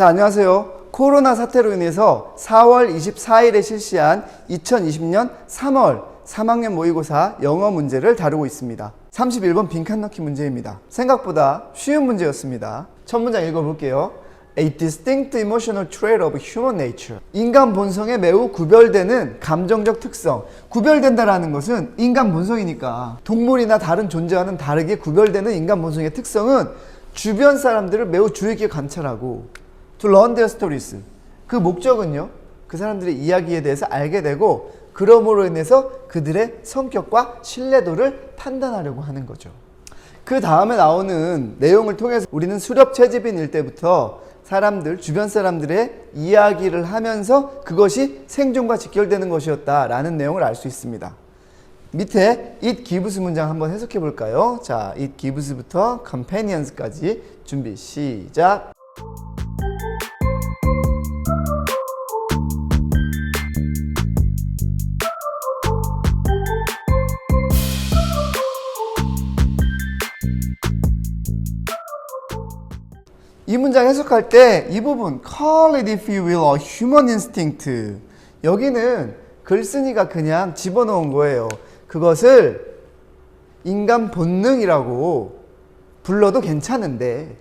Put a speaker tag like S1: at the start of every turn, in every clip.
S1: 자, 안녕하세요. 코로나 사태로 인해서 4월 24일에 실시한 2020년 3월 3학년 모의고사 영어 문제를 다루고 있습니다. 31번 빈칸 넣기 문제입니다. 생각보다 쉬운 문제였습니다. 첫 문장 읽어볼게요. A distinct emotional trait of human nature. 인간 본성에 매우 구별되는 감정적 특성. 구별된다라는 것은 인간 본성이니까 동물이나 다른 존재와는 다르게 구별되는 인간 본성의 특성은 주변 사람들을 매우 주의 깊게 관찰하고 to learn their stories. 그 목적은요. 그 사람들의 이야기에 대해서 알게 되고 그러므로 인해서 그들의 성격과 신뢰도를 판단하려고 하는 거죠. 그 다음에 나오는 내용을 통해서 우리는 수렵 채집인일 때부터 사람들, 주변 사람들의 이야기를 하면서 그것이 생존과 직결되는 것이었다라는 내용을 알 수 있습니다. 밑에 it gives 문장 한번 해석해 볼까요? 자, it gives부터 companions까지 준비 시작. 이 문장 해석할 때 이 부분 call it if you will a human instinct 여기는 글쓴이가 그냥 집어넣은 거예요. 그것을 인간 본능이라고 불러도 괜찮은데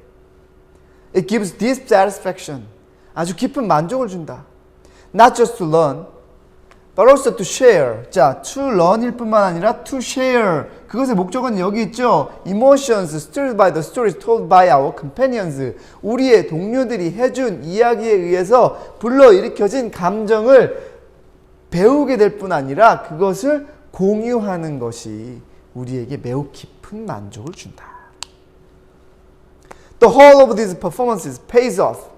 S1: it gives deep satisfaction 아주 깊은 만족을 준다. Not just to learn but also to share. 자, to learn일 뿐만 아니라 to share. 그것의 목적은 여기 있죠. Emotions stirred by the stories told by our companions. 우리의 동료들이 해준 이야기에 의해서 불러일으켜진 감정을 배우게 될 뿐 아니라 그것을 공유하는 것이 우리에게 매우 깊은 만족을 준다. The whole of these performances pays off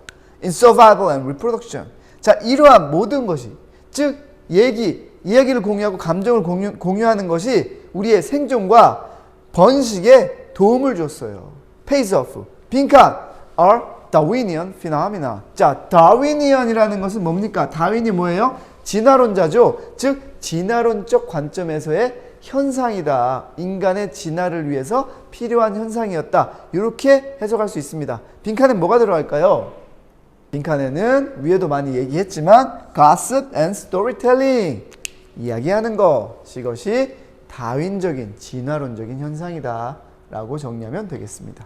S1: in survival and reproduction. 자, 이러한 모든 것이 즉 얘기, 이야기를 공유하고 감정을 공유, 공유하는 것이 우리의 생존과 번식에 도움을 줬어요. pays off. 빈칸 are Darwinian phenomena. 자, 다윈이언이라는 것은 뭡니까? 다윈이 뭐예요? 진화론자죠. 즉 진화론적 관점에서의 현상이다. 인간의 진화를 위해서 필요한 현상이었다. 이렇게 해석할 수 있습니다. 빈칸에 뭐가 들어갈까요? 빈칸에는 위에도 많이 얘기했지만 gossip and storytelling 이야기하는 것 이것이 다윈적인 진화론적인 현상이다 라고 정리하면 되겠습니다.